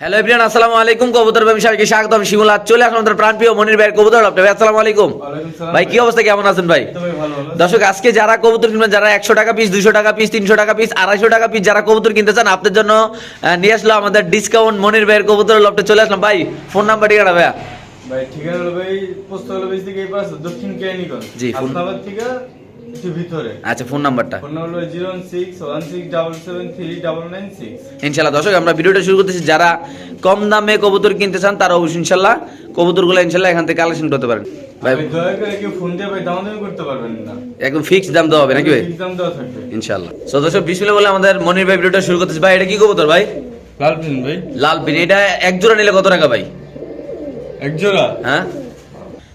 Hello everyone আসসালামু আলাইকুম। কবুতর ব্যবসায়ীকে স্বাগত আমি শিমুল আজ চলে আসলাম আমাদের প্রাণপ্রিয় মনির ভাইয়ের কবুতর আপনি ভাই আসসালামু আলাইকুম। ভাই কি অবস্থা কেমন আছেন ভাই? ভালো ভালো দর্শক আজকে যারা কবুতর কিনবেন যারা একশো টাকা পিস দুশো টাকা পিস তিনশো টাকা পিস আড়াইশো টাকা পিস যারা কবুতর কিনতে চান আপনাদের জন্য নিয়ে আসলো আমাদের ডিসকাউন্ট মনির ভাইয়ের কবুতর লপটে চলে আসলাম। ভাই ফোন নাম্বার ঠিকানা ভাইয়া? ভাই ঠিকানা হলো ভাই পোস্ট হলো বেশ থেকে এই পাশে দক্ষিণ কেরানীগঞ্জ জি, ফোন- থেকে একটু ভিতরে। আচ্ছা ফোন নাম্বারটা। ফোন নাম্বার হলো zero six one six double seven three double nine six. ইনশাল্লাহ দর্শক আমরা ভিডিওটা শুরু করতেছি। যারা কম দামে কবুতর কিনতে চান তারা অবশ্যই ইনশাল্লাহ কবুতরগুলো ইনশাল্লাহ এখান থেকে কালেকশন করতে পারেন। ভাই ভাই দয়া করে কেউ ফোন দিয়ে ভাই দামাদামি করতে পারবেন না। একদম ফিক্সড দাম দেওয়া হবে নাকি ভাই? ঠিক দাম দেওয়া থাকবে। ইনশাল্লাহ। সো দর্শক বিসমিল্লাহ বলে আমাদের মনির ভাই ভিডিওটা শুরু করতেছি। ভাই এটা কি কবুতর ভাই? লাল পিন ভাই। লাল পিন এটা এক জোড়া নিলে কত টাকা ভাই? এক জোড়া? হ্যাঁ?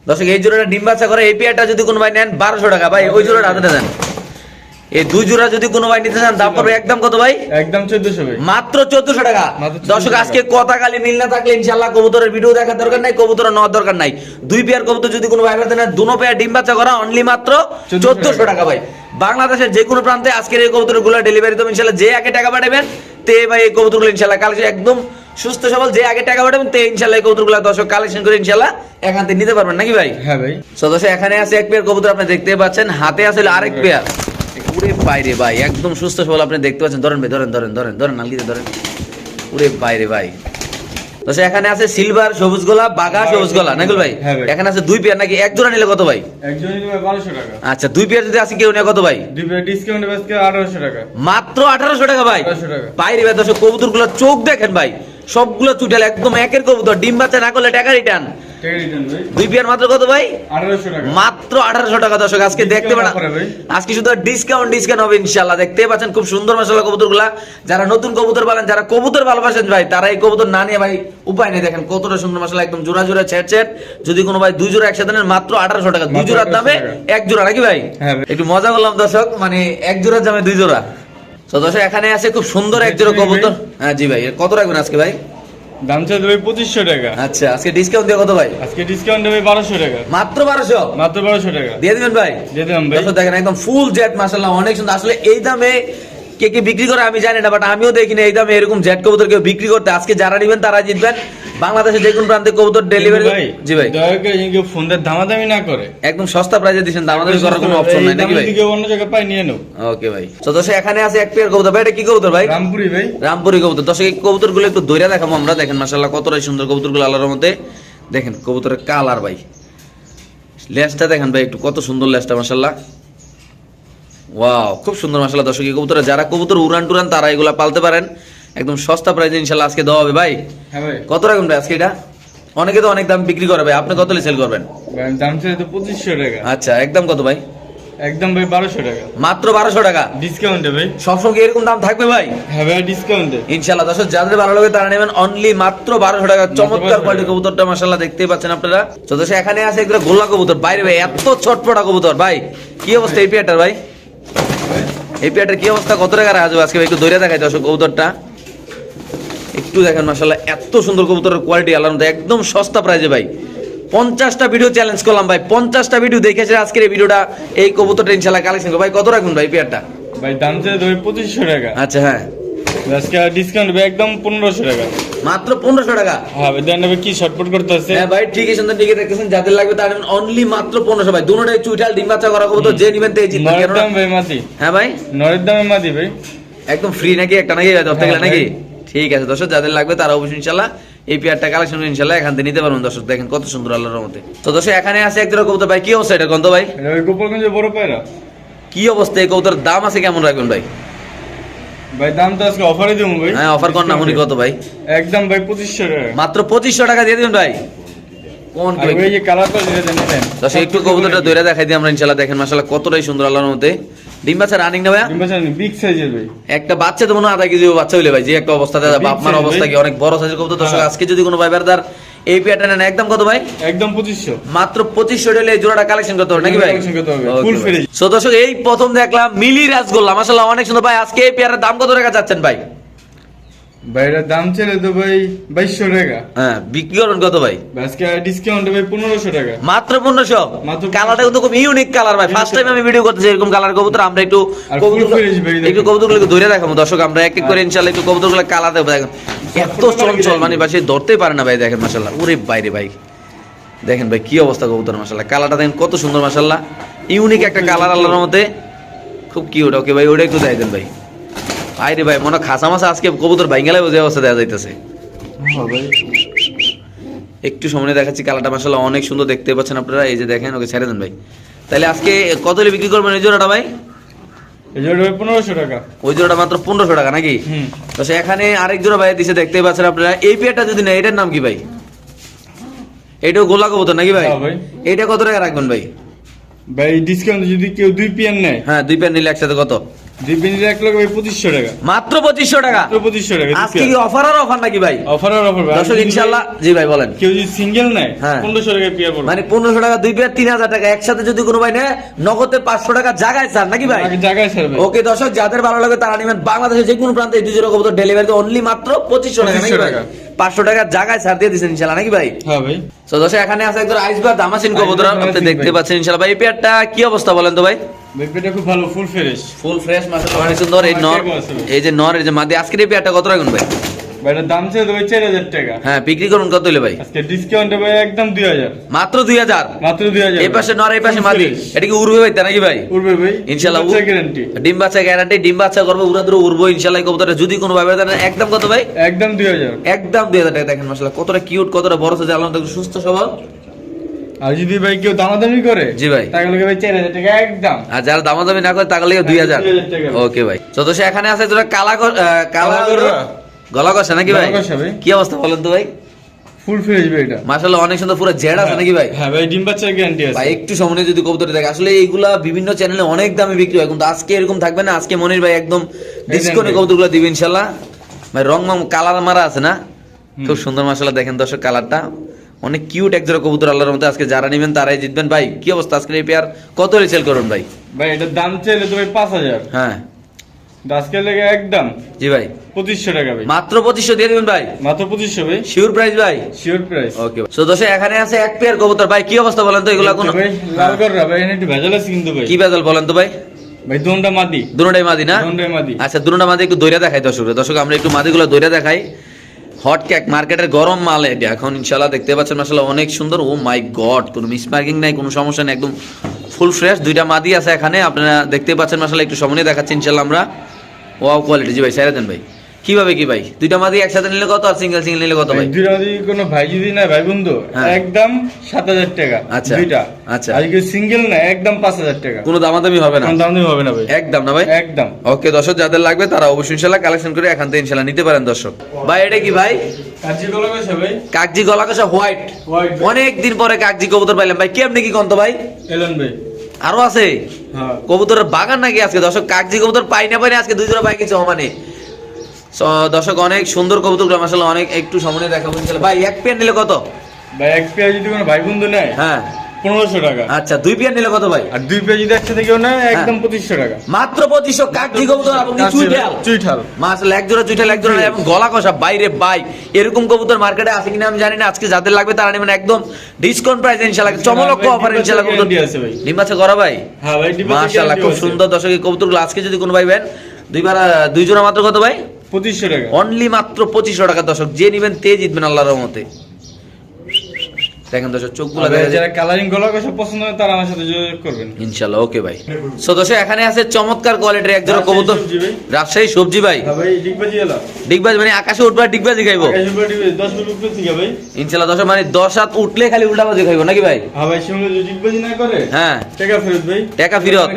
দর্শক এই জোড়াটা ডিম বাচ্চা করে এই পেয়ারটা যদি কোনো ভাই নেন বারোশো টাকা। ভাই ওই জোড়াটা হাতে দেন। এই দুই জোড়া যদি কোনো ভাই নিতে চান দাম পড়বে একদম কত ভাই? একদম চোদ্দশো মাত্র চোদ্দশো টাকা। দর্শক আজকে কথা কালি মিল না থাকলে ইনশাল্লাহ কবুতরের ভিডিও দেখার দরকার নাই কবুতর নেওয়ার দরকার নাই। দুই পেয়ার কবুতর যদি কোনো ভাই ভাই নেন দুনো পেয়ার ডিম বাচ্চা করা অনলি মাত্র 1400 চোদ্দশো টাকা। ভাই। বাংলাদেশের যে কোনো প্রান্তে আজকের এই কবুতরগুলো ডেলিভারি দেবেন ইনশাল্লাহ যে আগে টাকা পাঠাবেন তে ভাই এই কবুতরগুলো ইনশাল্লাহ কালকে একদম সুস্থ সবল যে আগে টাকা পাঠাবেন তে ইনশাল্লাহ দশক দর্শক কালেকশন করে ইনশাল্লাহ এখান থেকে নিতে পারবেন নাকি ভাই? হ্যাঁ ভাই। সদস্য এখানে আছে এক পেয়ার কবুতর আপনি দেখতে পাচ্ছেন। হাতে আছে আরেক পেয়ার উড়ে বাইরে ভাই একদম সুস্থ সবল আপনি দেখতে পাচ্ছেন। ধরেন ভাই ধরেন ধরেন ধরেন ধরেন নালগিতে ধরেন। উড়ে বাইরে ভাই। এখানে আছে সিলভার সবুজ গোলা বাঘা সবুজ গোলা নাকি ভাই? হ্যাঁ এখানে আছে দুই পেয়ার নাকি এক জোড়া নিলে কত ভাই? নিলে টাকা। আচ্ছা দুই পেয়ার যদি আছে কেউ নেয় কত ভাই? দুই ভাই ডিসকাউন্ট আজকে আঠারোশো টাকা। মাত্র আঠারোশো টাকা ভাই। 1800 টাকা। বাইরে ভাই দর্শক চোখ দেখেন ভাই। সবগুলো চুটাল একদম একের কবুতর। ডিম বাচ্চা না করলে টাকা রিটার্ন দুই পেয়ার মাত্র কত ভাই? মাত্র আঠারোশো টাকা দর্শক আজকে দেখতে ভাই। আজকে শুধু ডিসকাউন্ট ডিসকাউন্ট হবে ইনশাল্লাহ দেখতে পাচ্ছেন খুব সুন্দর মশলা কবুতর যারা নতুন কবুতর পালেন যারা কবুতর ভালোবাসেন ভাই তারা এই কবুতর না নিয়ে ভাই উপায় নেই। দেখেন কতটা সুন্দর মশলা একদম জোড়া জোড়া ছেট ছেট। যদি কোনো ভাই দুই জোড়া একসাথে নেন মাত্র আঠারোশো টাকা। দুই জোড়ার দামে এক জোড়া নাকি ভাই? হ্যাঁ একটু মজা করলাম দর্শক মানে এক জোড়ার দামে দুই জোড়া। তো দর্শক এখানে আছে খুব সুন্দর এক জোড়া কবুতর। হ্যাঁ জি ভাই কত রাখবেন আজকে ভাই? দাম চাইতে ভাই পঁচিশশো টাকা। আচ্ছা আজকে ডিসকাউন্ট দিয়ে কত ভাই? আজকে ডিসকাউন্ট দেবে বারোশো টাকা। মাত্র বারোশো? মাত্র বারোশো টাকা। দিয়ে দিবেন ভাই? দিয়ে দিলাম ভাই। দেখেন একদম ফুল জেট মাসাল্লাহ অনেক সুন্দর। আসলে এই দামে কে কে বিক্রি করে আমি জানি না বাট আমিও দেখি না এই দামে এরকম জেট কবুতর কেউ বিক্রি করতে। আজকে যারা নেবেন তারা জিতবেন। বাংলাদেশের যে কোনো প্রান্তে কবুতর ডেলিভারি জি ভাই। দয়া করে কেউ ফোন দিয়ে দামাদামি না করে। একদম সস্তা প্রাইসে দিচ্ছেন দামাদামি করার কোনো অপশন নাই নাকি ভাই? কেউ অন্য জায়গায় পাই নিয়ে নেও। ওকে ভাই। তো দর্শক এখানে আছে এক পেয়ার কবুতর। ভাই এটা কি কবুতর ভাই? রামপুরি ভাই। রামপুরি কবুতর। দর্শক এই কবুতরগুলো একটু দৈরা দেখাবো আমরা। দেখেন মাশাআল্লাহ কতটাই সুন্দর কবুতরগুলো আল্লাহর মধ্যে দেখেন কবুতরের কালার ভাই। লেজটা দেখেন ভাই একটু কত সুন্দর লেজটা মাশাআল্লাহ। ওয়াও খুব সুন্দর মাশাআল্লাহ দর্শক এই কবুতর যারা কবুতর উড়ান টুরান তারা এগুলা পালতে পারেন। একদম সস্তা প্রাইসে ইনশাআল্লাহ আজকে দেওয়া হবে ভাই। হ্যাঁ কত রাখবেন ভাই আজকে এটা? অনেকে তো অনেক দাম বিক্রি করে ভাই। আপনি কত সেল করবেন? দাম চাইতে পঁচিশশো টাকা। আচ্ছা একদম কত ভাই? একদম ভাই বারোশো টাকা। মাত্র বারোশো টাকা? ডিসকাউন্টে ভাই। সবসময় এরকম দাম থাকবে ভাই? হ্যাঁ ভাই ডিসকাউন্টে ইনশাল্লাহ দর্শক যাদের ভালো লাগে তারা নেবেন অনলি মাত্র বারোশো টাকা। চমৎকার 1200 কোয়ালিটি কবুতরটা মাসাল্লাহ দেখতেই পাচ্ছেন আপনারা। তো এখানে আছে একটা গোল্লা কবুতর। বাইরে ভাই এত ছটপটা কবুতর ভাই। কি অবস্থা এই পেয়ারটার ভাই? এই পেয়ারটার কি অবস্থা? কত টাকা রাখা যাবে? আজকে একটু দৈরে দেখাই দর্শক কবুতরটা। একটু দেখেন মাসাল্লাহ এত সুন্দর কবুতরের কোয়ালিটি মধ্যে একদম সস্তা প্রাইজে ভাই। পঞ্চাশটা ভিডিও চ্যালেঞ্জ করলাম ভাই পঞ্চাশটা ভিডিও দেখেছে আজকের এই ভিডিওটা এই কবুতরটা ইনশাল্লাহ কালেকশন ভাই কত রাখুন ভাই পেয়ারটা? ভাই দাম পঁচিশশো টাকা। আচ্ছা হ্যাঁ। আজকে ডিসকাউন্ট একদম পনেরোশো টাকা। মাত্র পনেরোশো টাকা? হ্যাঁ ভাই দেন কি শর্টপট করতে আছে হ্যাঁ ভাই ঠিকই দেখতেছেন যাদের লাগবে তার অনলি মাত্র পনেরোশো ভাই। দুটোটাই চুইটাল ডিম বাচ্চা করা কবুতর যে নিবেন তেই জিতবেন নরের দাম ভাই মাতি হ্যাঁ ভাই। নরের দামে মাতি ভাই। একদম ফ্রি নাকি একটা নাকি ধরতে গেলে হ্যাঁ, নাকি? ঠিক আছে দর্শক যাদের লাগবে তারা অবশ্যই ইনশাল্লাহ এই পেয়ারটা কালেকশন ইনশাল্লাহ এখান থেকে নিতে পারবেন। দর্শক দেখেন কত সুন্দর আল্লাহর মধ্যে তো দর্শক এখানে আছে একজোড়া কবুতর ভাই কি অবস্থা এটা এটা ভাই গোপালগঞ্জে বড় পায়রা। কি অবস্থা এই কবুতর দাম আছে কেমন রাখবেন ভাই? ভাই দাম তো আজকে অফারে দেবো ভাই। হ্যাঁ অফার কর না মনি কত ভাই। একদম ভাই পঁচিশশো টাকা। মাত্র পঁচিশশো টাকা দিয়ে দিবেন ভাই? কোন আর ভাই যে কালারটা যেটা নিলেন দর্শক একটু কবুতরটা দৈরা দেখাই দিই আমরা দেখেন কতটাই সুন্দর আল্লাহর মধ্যে ডিম বাচ্চা রানিং না ভাইয়া? বিগ সাইজের ভাই। একটা বাচ্চা তো মনে হয় আধা কেজি বাচ্চা হইলে ভাই যে একটা অবস্থাতে Big বাপ মার অবস্থা কি অনেক বড় সাইজের কবুতর? দর্শক হ্যাঁ। আজকে যদি কোনো ভাই বেরদার এই পেয়ারটা নেন একদম কত ভাই? একদম পঁচিশশো। মাত্র পঁচিশশো ডেলে এই জোড়াটা কালেকশন করতে হবে নাকি ভাই? সো দর্শক এই প্রথম দেখলাম মিলি রাজগোল্লা। মাসাল্লাহ অনেক সুন্দর। ভাই আজকে এই পেয়ারের দাম কত টাকা চাচ্ছেন ভাই? ভাই এটার দাম ছিল তো ভাই বাইশশো টাকা। হ্যাঁ বিক্রি করেন কত ভাই? আজকে ডিসকাউন্টে ভাই পনেরোশো টাকা। মাত্র পনেরোশো? মাত্র কালারটা কিন্তু খুব ইউনিক কালার ভাই। ফার্স্ট টাইম আমি ভিডিও করতেছি এরকম কালার কবুতর। আমরা একটু একটু কবুতরগুলোকে ধরে দেখাবো। দর্শক আমরা এক এক করে ইনশাল্লাহ একটু কবুতরগুলো কালার দেখব দেখেন এত চঞ্চল মানে বাসে ধরতেই পারে না ভাই দেখেন মাসাল্লাহ ওরে বাইরে ভাই। দেখেন ভাই কি অবস্থা কবুতর মাসাল্লাহ কালারটা দেখেন কত সুন্দর মাসাল্লাহ ইউনিক একটা কালার আল্লাহর মধ্যে খুব কিউট ওকে ভাই ওটা একটু দেয় দেন ভাই। আরে ভাই মনে খাসা মাসা আজকে কবুতর ভাইঙ্গালে বোঝে অবস্থা দেওয়া যাইতেছে। একটু সময় দেখাচ্ছি কালারটা মাসাল্লাহ অনেক সুন্দর দেখতে পাচ্ছেন আপনারা এই যে দেখেন ওকে ছেড়ে দেন ভাই। তাহলে আজকে কত বিক্রি করবেন এই জোড়াটা ভাই? ওই জোড়াটা মাত্র পনেরোশো টাকা নাকি? তো এখানে আরেক জোড়া ভাই দিছে দেখতেই পাচ্ছেন আপনারা। এই পেয়ারটা যদি না এটার নাম কি ভাই? এটাও গোলা কবুতর নাকি ভাই? ভাই। এইটা কত টাকা রাখবেন ভাই? ভাই ডিসকাউন্ট যদি কেউ দুই পিয়ার নেয়। হ্যাঁ দুই পেয়ার নিলে একসাথে কত? দুই এক লোক ভাই পঁচিশশো টাকা। মাত্র পঁচিশশো টাকা? মাত্র পঁচিশশো টাকা আজকে কি অফার আর অফার নাকি ভাই? অফার আর অফার দর্শক ইনশাল্লাহ জি ভাই বলেন। কেউ যদি সিঙ্গেল নেয় হ্যাঁ। পনেরোশো টাকা পিয়ার পড়বে মানে পনেরোশো টাকা দুই পেয়ার তিন হাজার টাকা। একসাথে যদি কোনো ভাই নেয় নগদে পাঁচশো টাকা জায়গায় স্যার নাকি ভাই? জায়গায় ছাড়বে। ওকে দর্শক যাদের ভালো লাগে তারা নেবেন বাংলাদেশের যে কোনো প্রান্তে এই কবুতর ডেলিভারি অনলি মাত্র পঁচিশশো টাকা নাকি ভাই? টাকা। পাঁচশো টাকার জায়গায় ছাড় দিয়ে দিচ্ছেন ইনশাল্লাহ নাকি ভাই? হ্যাঁ ভাই। তো দর্শক এখানে আছে একদম আইসবার দামাসিন কবুতর আপনি দেখতে। পাচ্ছেন ইনশাল্লাহ। ভাই এই পেয়ারটা কি অবস্থা বলেন তো ভাই? ভাই খুব ভালো ফুল ফ্রেশ ফুল ফ্রেশ মাশাআল্লাহ অনেক সুন্দর। এই নর আমার কেমন আছে? এই যে নর এই যে মাদি আজকের এই পেয়ারটা কত রাখুন ভাই? ভাই দাম ছিল তো ভাই চার হাজার টাকা। হ্যাঁ বিক্রি করুন কত হইলে ভাই? আজকে ডিসকাউন্টে ভাই একদম দুই হাজার। মাত্র দুই হাজার? মাত্র দুই হাজার। এই পাশে নর এই পাশে মাদি। এটা কি উড়বে ভাই তা নাকি ভাই? উঠবে ভাই ইনশাল্লাহ গ্যারান্টি ডিম বাচ্চা গ্যারান্টি ডিম বাচ্চা করব উড়া ধরে উড়বো ইনশাল্লাহ কবুতরটা যদি কোনো ভাবে দেন একদম কত ভাই? একদম দুই হাজার। একদম দুই হাজার টাকা দেখেন মাসাল্লাহ কতটা কিউট কতটা বড় সুস্থ সবল। আর যদি ভাই কেউ দামাদামি করে জি ভাই। তাহলে ভাই চার হাজার টাকা একদম। আর যারা দামাদামি না করে তাহলে দুই হাজার। 2000 ওকে ভাই। চৌদ্দশো এখানে আছে কালা কালা গলা কষা নাকি ভাই। কি অবস্থা বলেন তো ভাই? ফুল ফ্রেশ ভাই এটা। মাসাল্লাহ অনেক সুন্দর পুরো জেড আছে নাকি ভাই? হ্যাঁ ভাই ডিম বাচ্চার গ্যারান্টি আছে। ভাই একটু সামনে যদি কবুতর দেখে। আসলে এইগুলা বিভিন্ন চ্যানেলে অনেক দামে বিক্রি হয় কিন্তু আজকে এরকম থাকবে না। আজকে মনির ভাই একদম ডিসকাউন্টে। কবুতরগুলো দিবে ইনশাল্লাহ ভাই রং মাম কালার মারা আছে না? খুব সুন্দর মাসাল্লাহ দেখেন দর্শক কালারটা। অনেক কিউট এক জোড়া কবুতর আল্লাহর মধ্যে আজকে যারা নেবেন তারাই জিতবেন। ভাই কি অবস্থা আজকে এই পেয়ার কত সেল করুন ভাই? ভাই এটার দাম চাইলে তো ভাই পাঁচ হাজার। হ্যাঁ। আজকে লেগে একদম জি ভাই। পঁচিশশো টাকা ভাই। মাত্র পঁচিশশো দিয়ে দিবেন ভাই? মাত্র পঁচিশশো ভাই। শিওর প্রাইস ভাই? শিওর প্রাইস ওকে সো দশে এখানে আছে এক পেয়ার কবুতর। ভাই কি অবস্থা বলেন তো? এগুলা কোনো লাল কররা ভাই এখানে একটু ভেজাল আছে কিন্তু ভাই। কি বেদল বলেন তো ভাই? ভাই দোনটা মাদি। দুটাই মাদি না? দোনটাই মাদি। আচ্ছা দুটা মাদি একটু দইরা দেখাই দর্শক দর্শক আমরা একটু মাদিগুলো দইরা দেখাই। হট কেক মার্কেটের গরম মাল এটা এখন ইনশাল্লাহ দেখতে পাচ্ছেন মাসাল্লাহ অনেক সুন্দর। ও মাই গড কোনো মিসমার্কিং নাই, কোনো সমস্যা নেই, একদম ফুল ফ্রেশ দুইটা মাদি আছে এখানে, আপনারা দেখতে পাচ্ছেন মাসাল্লাহ একটু সময় দেখাচ্ছি ইনশাল্লাহ আমরা। ওয়াও কোয়ালিটি জি ভাই সাইরাজান ভাই। কীভাবে কি ভাই? দুইটা মাদি একসাথে নিলে কত আর সিঙ্গেল সিঙ্গেল নিলে কত ভাই দুইটা যদি কোনো ভাই যদি না ভাই বন্ধু হ্যাঁ। একদম সাত হাজার টাকা আচ্ছা, দুইটা। আচ্ছা। আর কেউ সিঙ্গেল না একদম পাঁচ হাজার টাকা। কোনো দামাদামি হবে না? কোনো দাম দিতে হবে না ভাই। একদম না ভাই? একদম। ওকে দর্শক যাদের লাগবে তারা অবশ্যই ইনশাল্লাহ কালেকশন করে এখান থেকে ইনশাল্লাহ নিতে পারেন দর্শক। ভাই এটা কি ভাই? কার্যকলা কইছে ভাই। কাকজি গলা কষা হোয়াইট অনেক দিন পরে কাকজি কবুতর পাইলাম। ভাই কেমনি কি কন্ত ভাই? এলেন ভাই। আরও আছে? হ্যাঁ। কবুতরের বাগান নাকি আজকে? দর্শক কাকজি কবুতর পাই না পাই না আজকে দুই জোড়া পাই গেছে দর্শক অনেক সুন্দর কবুতর মাসাল্লাহ অনেক একটু সামনে দেখাবো ইনশাল্লাহ। ভাই এক পেয়ার নিলে কত? ভাই এক পেয়ার যদি কোনো ভাই বন্ধু নেয় হ্যাঁ। পনেরোশো টাকা। আচ্ছা দুই পেয়ার নিলে কত ভাই? আর দুই পেয়ার যদি একসাথে কেউ নেয় হ্যাঁ। একদম পঁচিশশো টাকা। মাত্র পঁচিশশো কাকজি কবুতর এবং চুইঠাল? চুইঠাল। মাসাল্লাহ এক জোড়া চুইঠাল এক জোড়া এবং গলা কষা। বাইরে বাই এরকম কবুতর মার্কেটে আছে কিনা আমি জানি না। আজকে যাদের লাগবে তারা নেবেন একদম ডিসকাউন্ট প্রাইস চমলক্ষ অফার কবুতর। আছে ভাই। হ্যাঁ ভাই খুব সুন্দর। কবুতরগুলো আজকে যদি কোনো ভাই বেন দুইবার আহ, দুই জোড়া মাত্র কত ভাই? পঁচিশশো টাকা। অনলি মাত্র পঁচিশশো টাকা দর্শক। যে নিবেন তে জিতবেন আল্লাহর রহমতে। দেখেন দর্শক চোখগুলো যারা কালারিং গলা পছন্দ হয় তারা আমার সাথে যোগাযোগ করবেন। ওকে ভাই। সো দর্শক এখানে আছে চমৎকার কোয়ালিটির এক জোড়া কবুতর। রাজশাহী সবজি ভাই। হ্যাঁ ভাই ডিগবাজি এলা। ডিগবাজ মানে আকাশে ডিগবাজি খাইবো? আকাশে ফুট ভাই। দর্শক মানে দশ হাত উঠলে খালি উল্টাবাজি খাইবো নাকি ভাই? হ্যাঁ ভাই সঙ্গে যদি ডিগবাজি না করে হ্যাঁ। টাকা ফেরত ভাই। টাকা ফিরত।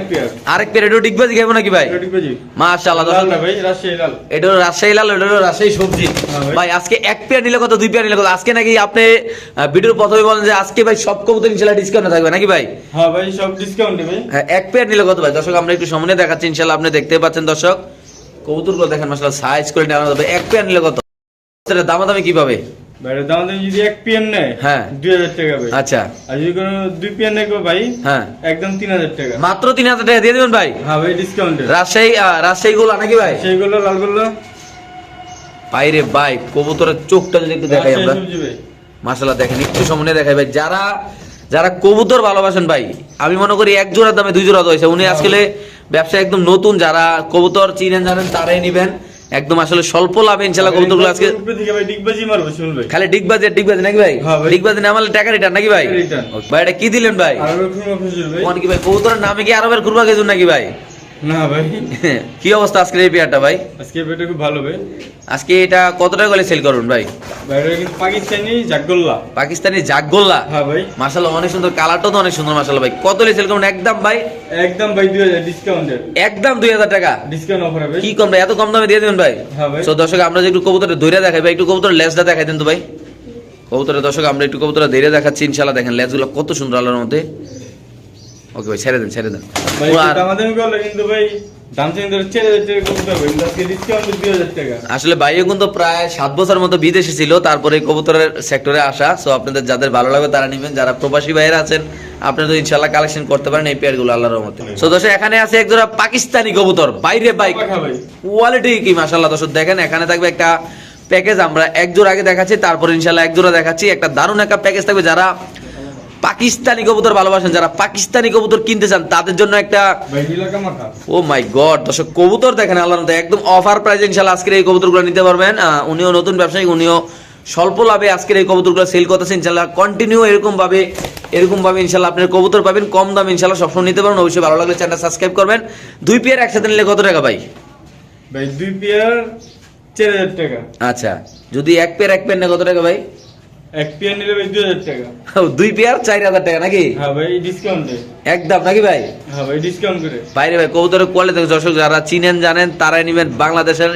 আরেক পেয়ার। ডিগবাজি খাইবো নাকি ভাই? ডিগবাজি। মাশাআল্লাহ দর্শক। ভাই রাজশাহী লাল। এটা রাজশাহী লাল এটা রাজশাহী সবজি। হ্যাঁ ভাই। আজকে এক পেয়ার নিলে কত দুই পেয়ার নিলে কত? আজকে নাকি আপনি ভিডিওর প্রথমে বলেন যে আজকে ভাই সব কবুতর ইনশাল্লাহ ডিসকাউন্ট থাকবে নাকি ভাই? হ্যাঁ ভাই সব ডিসকাউন্টে ভাই হ্যাঁ এক পেয়ার নিলে কত ভাই? দর্শক আমরা একটু সামনে দেখাচ্ছি ইনশাল্লাহ আপনি দেখতে পাচ্ছেন দর্শক। কবুতরগুলো দেখেন মাসাল্লাহ সাইজ করে নেওয়া যাবে। এক পেয়ার নিলে কত? সেটা দামাদামি ভাই এটার দাম দাম যদি এক নেয় হ্যাঁ। দুই হাজার টাকা ভাই। আচ্ছা। আর যদি কোনো দুই নেয় ভাই হ্যাঁ। একদম তিন হাজার টাকা। মাত্র তিন হাজার টাকা দিয়ে দেবেন ভাই? হ্যাঁ ভাই ডিসকাউন্টে রাজশাহী রাজশাহী গুলা নাকি ভাই? সেইগুলো লালগুলো বাইরে ভাই কবুতরের চোখটা যদি একটু দেখাই আমরা। ভাই। মাসাল্লাহ দেখেন একটু সামনে দেখাই ভাই যারা যারা কবুতর ভালোবাসেন ভাই আমি মনে করি এক জোড়ার দামে দুই জোড়া হয়েছে উনি আজকে ব্যবসা একদম নতুন যারা কবুতর চিনেন জানেন তারাই নিবেন। একদম আসলে স্বল্প লাভে ইনশাল্লাহ কবুতরগুলো আজকে মারবো শুন ভাই খালি ডিগবাজি ডিগবাজি নাকি ভাই? হ্যাঁ। ডিগবাজি না মারলে টাকা রিটার্ন নাকি ভাই? ভাই এটা কি দিলেন ভাই? কি ভাই কবুতরের নামে কি আরবের কুরবা গেছুন নাকি ভাই? না ভাই। কি অবস্থা আজকের এই পেয়ারটা ভাই? আজকে বেটা খুব ভালো ভাই। আজকে এটা কত টাকা করে সেল করুন ভাই? পাকিস্তানি জাগগোল্লা পাকিস্তানি জাগগোল্লা হ্যাঁ ভাই। অনেক সুন্দর কালারটাও তো অনেক সুন্দর মাসাল্লাহ ভাই। কত সেল করুন? একদম ভাই? একদম ভাই টাকা? ডিসকাউন্ট অফার ভাই। কি কম ভাই? এত কম দামে দিয়ে দেবেন ভাই? হ্যাঁ ভাই। তো দর্শক আমরা যে একটু দেখাই ভাই একটু কবুতরের লেজটা দেখাই দেন তো ভাই। কবুতরের দর্শক আমরা একটু কবুতরে ধরে দেখাচ্ছি ইনশাল্লাহ দেখেন লেজগুলো কত সুন্দর আলোর মধ্যে। ওকে ভাই ছেড়ে দেন ছেড়ে দেন। আসলে ভাইও কিন্তু প্রায় সাত বছর মতো বিদেশে ছিল তারপরে কবুতরের সেক্টরে আসা। সো আপনাদের যাদের ভালো লাগবে তারা নেবেন। যারা প্রবাসী ভাইয়েরা আছেন আপনারা তো ইনশাল্লাহ কালেকশন করতে পারেন এই পেয়ারগুলো আল্লাহর রহমতে। সো দর্শক এখানে আছে এক জোড়া পাকিস্তানি কবুতর। বাইরে বাইক কোয়ালিটি কি মাশাআল্লাহ। দর্শক দেখেন এখানে থাকবে একটা প্যাকেজ আমরা এক জোড়া আগে দেখাচ্ছি তারপর ইনশাল্লাহ এক জোড়া দেখাচ্ছি। একটা দারুণ একটা প্যাকেজ থাকবে। যারা পাকিস্তানি কবুতর ভালোবাসেন যারা পাকিস্তানি কবুতর কিনতে চান তাদের জন্য একটা ও মাই গড দর্শক কবুতর দেখেন আল্লাহ একদম অফার প্রাইসে ইনশাল্লাহ আজকের এই কবুতরগুলো নিতে পারবেন। উনিও নতুন ব্যবসায়ী উনিও স্বল্প লাভে আজকের এই কবুতরগুলো সেল করতেছে ইনশাল্লাহ কন্টিনিউ এরকম ভাবে এরকম ভাবে ইনশাল্লাহ আপনার কবুতর পাবেন কম দামে ইনশাল্লাহ সবসময় নিতে পারবেন অবশ্যই ভালো লাগলে চ্যানেল সাবস্ক্রাইব করবেন। দুই পেয়ার একসাথে নিলে কত টাকা ভাই? ভাই দুই পেয়ার চার হাজার টাকা। আচ্ছা যদি এক পেয়ার এক পেয়ার নেয় কত টাকা ভাই? এক পেয়ার নিলে ভাই দুই হাজার টাকা। ও, দুই পেয়ার চার হাজার টাকা নাকি? হ্যাঁ ভাই ডিসকাউন্টে একদম নাকি ভাই? হ্যাঁ ভাই ডিসকাউন্ট করে। বাইরে ভাই কবুতরের কোয়ালিটি দর্শক যারা চিনেন জানেন তারাই নেবেন বাংলাদেশের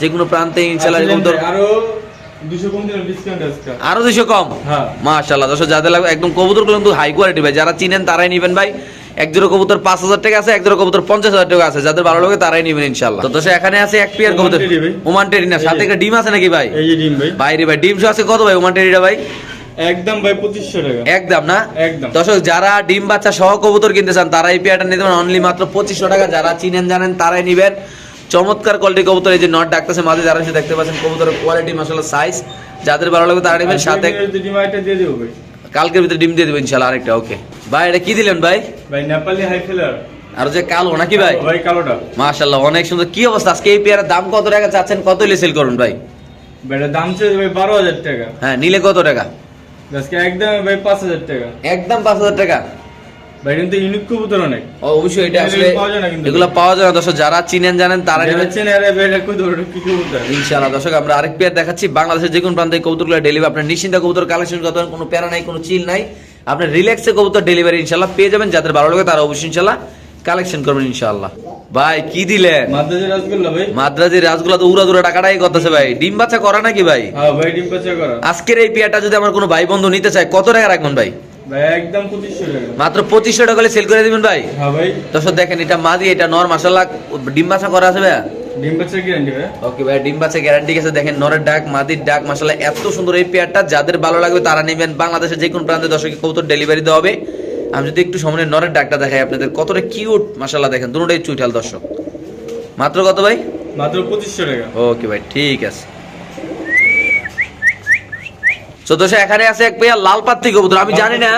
যে কোনো প্রান্তে ইনশাআল্লাহ কবুতর আরও দুশো আরও দুশো কম? হ্যাঁ। মাশাল্লাহ দর্শক যাদের লাগবে একদম কবুতরগুলো কিন্তু হাই কোয়ালিটি ভাই যারা চিনেন তারাই নিবেন ভাই। এক জোড়া কবুতর পাঁচ হাজার টাকা আছে এক জোড়া কবুতর পঞ্চাশ হাজার টাকা আছে। যাদের ভালো লাগে তারাই নিবেন ইনশাল্লাহ তো এখানে আছে এক পেয়ার কবুতর। ওমান টেরি না সাথে একটা ডিম আছে নাকি ভাই? বাইরে ভাই। ডিম আছে কত ভাই ওমান টেরিটা ভাই? একদম ভাই পঁচিশশো টাকা। একদম না? একদম। দর্শক যারা ডিম বাচ্চা সহ কবুতর কিনতে চান তারা এই পেয়ারটা নিতে পারেন অনলি মাত্র পঁচিশশো টাকা। যারা চিনেন জানেন তারাই নিবেন। চমৎকার কোয়ালিটি কবুতর এই যে নট ডাকতেছে মাঝে যারা দেখতে পাচ্ছেন কবুতরের কোয়ালিটি মাসাল্লাহ সাইজ যাদের ভালো লাগবে তারা নেবেন সাথে দিয়ে দেবো ভাই। কালকের ভিতরে ডিম দিয়ে দেবেন ইনশাল্লাহ আরেকটা ওকে ভাই এটা কি দিলেন ভাই? ভাই নেপালি হাই ফিলার আর যে কালো নাকি ভাই? ভাই কালোটা। মাশাআল্লাহ অনেক সুন্দর। কি অবস্থা? আজকে এই পেয়ারের দাম কত টাকা চাচ্ছেন? কত হলে সেল করুন ভাই? এটার দাম চাই ভাই বারো হাজার টাকা। হ্যাঁ নিলে কত টাকা? আজকে একদম ভাই পাঁচ হাজার টাকা। একদম পাঁচ হাজার টাকা। ভাই কিন্তু ইউনিক কবুতর অনেক। অবশ্যই এটা আসলে পাওয়া যায় না কিন্তু। এগুলো পাওয়া যায় না। দর্শক যারা চিনেন জানেন তারা যারা চেনে আরে ভাই এটা কই কি কবুতর ইনশাআল্লাহ দর্শক আমরা আরেক পেয়ার দেখাচ্ছি। বাংলাদেশের যে কোনো প্রান্তে কবুতরগুলো ডেলিভারি আপনার নিশ্চিন্ত কবুতর কালেকশন করতে কোনো প্যারা নাই কোনো চিল নাই। আপনার রিল্যাক্সে কবুতর ডেলিভারি ইনশাআল্লাহ পেয়ে যাবেন। যাদের ভালো লাগে তারা অবশ্যই ইনশাআল্লাহ কালেকশন করবেন ইনশাআল্লাহ। ভাই কি দিলেন? ভাই। মাদ্রাজি রাজগুলা তো উড়া দুরা টাকাটাই করতেছে ভাই। ডিম বাচ্চা করা নাকি ভাই? হ্যাঁ ভাই ডিম পাচা করা। আজকের এই পেয়ারটা যদি আমার কোনো ভাই বন্ধু নিতে চায় কত টাকা রাখবেন ভাই? একদম মাত্র পঁচিশশো টাকা সেল করে দিবেন ভাই? ভাই। দর্শক দেখেন এটা মাদি এটা নর মাসাল্লাহ ডিম বাচ্চা করা আছে ভাই ডিম পাচার গ্যারান্টি ভাই। ওকে ভাই ডিম বাচ্চা গ্যারান্টি আছে। দেখেন নরের ডাক মাদির ডাক মাসাল্লাহ এত সুন্দর এই পেয়ারটা। যাদের ভালো লাগবে তারা নেবেন। বাংলাদেশের যে কোনো প্রান্তে দর্শক কবুতর ডেলিভারি দেওয়া হবে। আমি যদি একটু সামনে নরের ডাকটা দেখাই আপনাদের কতটা কিউট মাসাল্লাহ দেখেন দুটোটাই চুইঠাল দর্শক। মাত্র কত ভাই? মাত্র পঁচিশশো টাকা। ওকে ভাই ঠিক আছে। তো এখানে আছে এক পেয়ার লাল পাত্তি কবুতর। আমি জানি না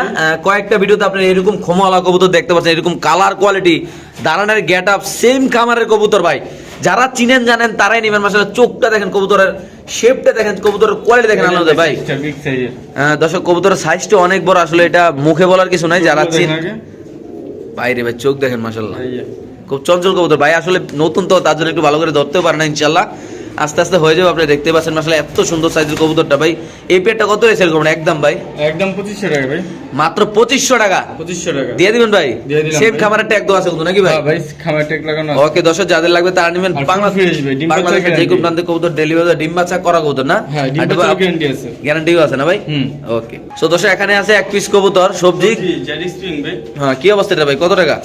কয়েকটা ভিডিওতে আপনি এরকম খোমালা কবুতর দেখতে পাচ্ছেন এরকম কালার কোয়ালিটি দাঁড়ানোর গেট আপ সেম কামারের কবুতর ভাই। যারা চিনেন জানেন তারাই নেবেন। মাসাল চোখটা দেখেন কবুতরের শেপটা দেখেন কবুতরের কোয়ালিটি দেখেন আলাদা ভাই। দর্শক কবুতরের সাইজটা অনেক বড় আসলে এটা মুখে বলার কিছু নাই। যারা চিন বাইরে ভাই চোখ দেখেন মাসাল্লাহ খুব চঞ্চল কবুতর। ভাই আসলে নতুন তো তার জন্য একটু ভালো করে ধরতেও পারে না ইনশাল্লাহ আস্তে আস্তে হয়ে যাবে আপনি দেখতে পাচ্ছেন আসলে এত সুন্দর সাইজের কবুতরটা ভাই। এই পেটটা কত সেল করবেন? একদম ভাই। একদম পঁচিশশো টাকা ভাই। মাত্র পঁচিশশো টাকা। পঁচিশশো টাকা। দিয়ে দিবেন ভাই? সেম। খামারের ট্যাগ দেওয়া আছে কিন্তু নাকি ভাই? হ্যাঁ ভাই খামার টেক লাগানো আছে। ওকে দর্শক যাদের লাগবে তারা নেবেন। বাংলাদেশের যে। কোনো প্রান্তে কবুতর ডেলিভারি ডিম বাচ্চা করা কবুতর না? হ্যাঁ গ্যারান্টি আছে। গ্যারান্টিও আছে না ভাই? ওকে সো দর্শক এখানে আছে এক পিস কবুতর সবজি। হ্যাঁ কি অবস্থা এটা ভাই? কত টাকা?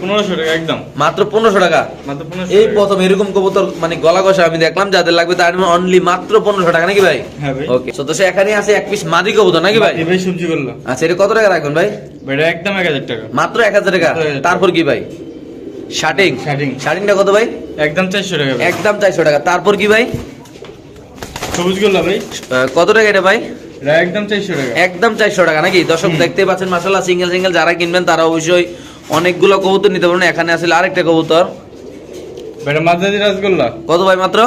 পনেরোশো টাকা একদম। মাত্র পনেরোশো টাকা? মাত্র এই প্রথম এরকম কবুতর মানে গলা কষা আমি দেখলাম যাদের লাগবে তার অনলি মাত্র পনেরোশো টাকা নাকি ভাই? হ্যাঁ ওকে তো দোষে এখানে আছে এক পিস মাদি কবুতর নাকি ভাই? ভাই সবজি করল। আচ্ছা এটা কত টাকা রাখবেন ভাই? ভাই এটা একদম এক হাজার টাকা। মাত্র এক হাজার টাকা? তারপর কি ভাই? শার্টিং? শার্টিং। শার্টিংটা কত ভাই? একদম চারশো টাকা একদম চারশো টাকা। তারপর কি ভাই? সবুজ গোল্লা ভাই। কত টাকা এটা ভাই? একদম চারশো টাকা। একদম চারশো টাকা নাকি? দর্শক দেখতে পাচ্ছেন মাসাল্লাহ সিঙ্গেল সিঙ্গেল যারা কিনবেন তারা অবশ্যই অনেকগুলো কবুতর নিতে পারবেন। এখানে আসলে আরেকটা কবুতর। কত ভাই মাত্র?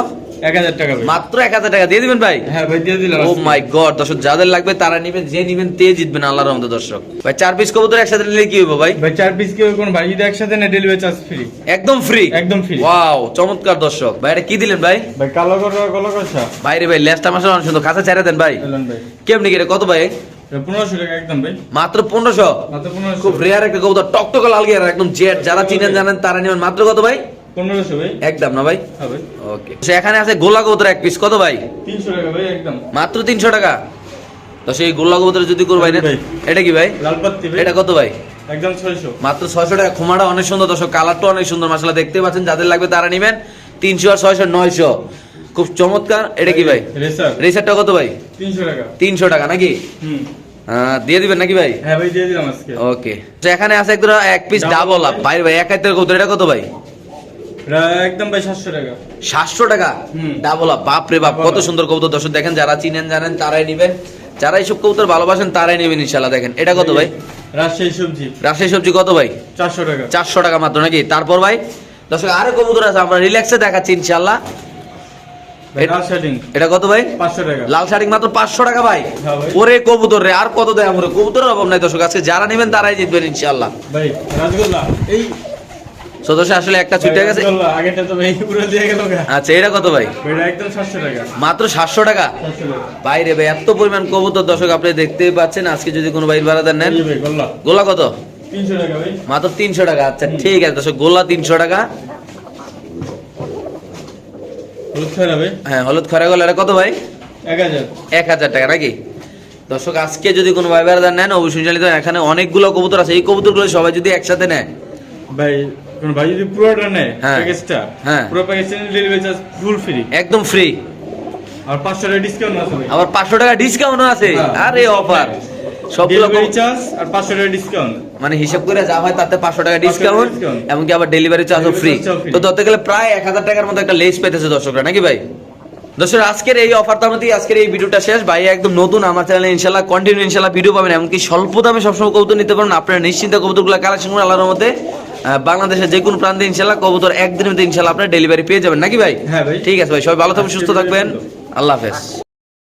এক হাজার টাকা ভাই। মাত্র এক হাজার টাকা। দিয়ে দিবেন ভাই? হ্যাঁ ভাই দিয়ে দিলাম। ও মাই গড দর্শক যাদের লাগবে তারা নিবেন যে নিবেন তে জিতবেন আল্লাহর রহমতে দর্শক। ভাই চার পিস কবুতর একসাথে নিলে কি হইব ভাই? ভাই চার পিস কেউ কোন ভাই? যদি একসাথে না ডেলিভারি চার্জ ফ্রি একদম ফ্রি একদম free। ওয়াও চমৎকার দর্শক। ভাই এটা কি দিলেন ভাই? ভাই কালো করো কালো কষা। ভাই রে ভাই লেসটা মাসা অনেক সুন্দর। কাছে ছেড়ে দেন ভাই। এলেন ভাই। কেমনি কি রে, কত ভাই? এটা পনেরোশো টাকা একদম ভাই। মাত্র পনেরোশো? মাত্র পনেরোশো। খুব রেয়ার একটা কবুতর টকটকে লাল গিয়ার একদম জেট যারা চিনেন জানেন তারা নেবেন মাত্র কত ভাই? পনেরোশো ভাই। একদম না ভাই? হ্যাঁ ভাই। এখানে আছে গোলা কবুতর এক পিস কত ভাই? তিনশো টাকা ভাই একদম। মাত্র তিনশো টাকা? তো সেই গোলা কবুতর যদি করবাই না। এটা কি ভাই? এটা কত ভাই? একদম মাত্র ছয়শো টাকা। খোমাটা অনেক সুন্দর দর্শক কালারটা অনেক সুন্দর দেখতে পাচ্ছেন যাদের লাগবে তারা নিবেন। তিনশো আর ছয়শো নয়শো। খুব চমৎকার। এটা কি ভাই? রেসারটা কত ভাই? তিনশো টাকা। তিনশো টাকা নাকি? দিয়ে দিবেন নাকি ভাই? হ্যাঁ ভাই দিয়ে দিলাম আজকে। ওকে। তো এখানে আছে এক পিস ডাবল আপ ভাই। ভাই এক হাতের কত এটা কত ভাই? একদম ভাই সাতশো টাকা। সাতশো টাকা? ডাবল আপ বাপ রে বাপ কত সুন্দর কবুতর। দর্শক দেখেন যারা চিনেন জানেন তারাই নিবেন যারা এইসব কবুতর ভালোবাসেন তারাই নেবেন ইনশাল্লাহ দেখেন এটা কত ভাই? রাজশাহী সবজি। রাজশাহী সবজি কত ভাই? চারশো টাকা। চারশো টাকা মাত্র নাকি? তারপর ভাই দর্শক আরও কবুতর আছে আমরা রিল্যাক্সে দেখাচ্ছি ইনশাল্লাহ এটা- কত ভাই? পাঁচশো টাকা। লাল শাড়ি মাত্র পাঁচশো টাকা ভাই। হ্যাঁ ওরে কবুতর রে আর কত দেয় আমরা কবুতরের অভাব নাই দর্শক আজকে যারা নেবেন তারাই জিতবেন ইনশাল্লাহ ভাই রাজগোল্লা এই সদস্য আসলে একটা ছুটে গেছে। আচ্ছা এটা কত ভাই? মাত্র সাতশো টাকা? বাইরে ভাই এত পরিমাণ কবুতর দর্শক আপনি দেখতেই পাচ্ছেন আজকে যদি কোনো বাইর নেন। যে ভাই গোল্লা। গোলা কত? মাত্র তিনশো টাকা আচ্ছা ঠিক আছে দর্শক গোলা তিনশো টাকা। হ্যাঁ হলুদ খরা গোলা। এটা কত ভাই? এক হাজার। টাকা নাকি? দর্শক আজকে যদি কোনো ভাই বারাদার নেন অবশ্যই জানিত এখানে অনেকগুলো কবুতর আছে। এই কবুতরগুলো সবাই যদি একসাথে নেয়। ভাই কোন ভাই যদি পুরোটা নেয় হ্যাঁ। প্যাকেজটা হ্যাঁ। পুরো প্যাকেজটা ডেলিভারি চার্জ ফুল ফ্রি একদম ফ্রি আর পাঁচশো টাকা ডিসকাউন্ট আছে আবার পাঁচশো টাকা ডিসকাউন্টও আছে। হ্যাঁ। আরে অফার সবগুলো ডেলিভারি কবু- চার্জ আর পাঁচশো টাকা ডিসকাউন্ট মানে হিসাব করে যা হয় তাতে পাঁচশো টাকা টাকা ডিসকাউন্ট। এমনকি আবার ডেলিভারি চার্জও ফ্রি। তো ধরতে গেলে প্রায় এক হাজার টাকার মতো একটা লেস পেতেছে দর্শকরা নাকি ভাই? দর্শক আজকের এই অফার তার আজকের এই ভিডিওটা শেষ। ভাই একদম নতুন আমার চ্যানেলে ইনশাল্লাহ কন্টিনিউ ইনশাল্লাহ ভিডিও পাবেন এমনকি স্বল্প দামে সবসময় কবুতর নিতে পারেন আপনারা নিশ্চিন্ত কবুতরগুলো কালেকশন করে আল্লাহর মধ্যে বাংলাদেশের যে কোনো প্রান্তে ইনশাল্লাহ কবুতর একদিনের মধ্যে ইনশাল্লাহ আপনার ডেলিভারি পেয়ে যাবেন। নাকি ভাই? হ্যাঁ ভাই। ঠিক আছে ভাই সবাই ভালো থাকবেন সুস্থ থাকবেন। আল্লাহ হাফেজ।